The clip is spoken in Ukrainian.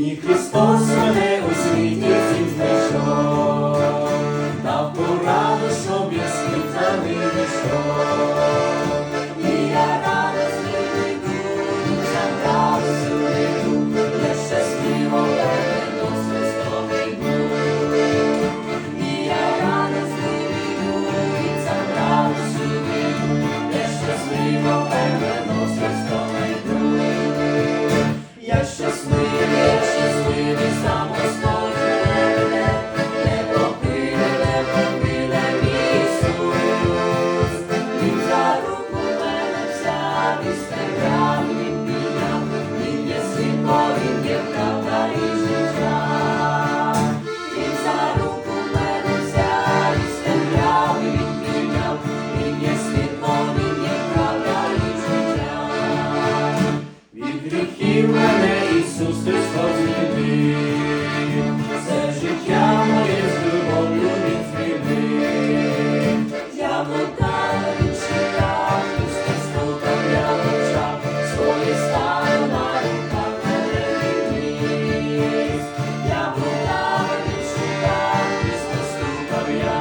мій Христос мене. Гріхів мене Ісус Христос звільнив, все життя моє з любов'ю Він змінив. Я він шукав, Христос стукав, я мовчав, своє стало на руках мене відніс. Я він шукав, Христос стукав, я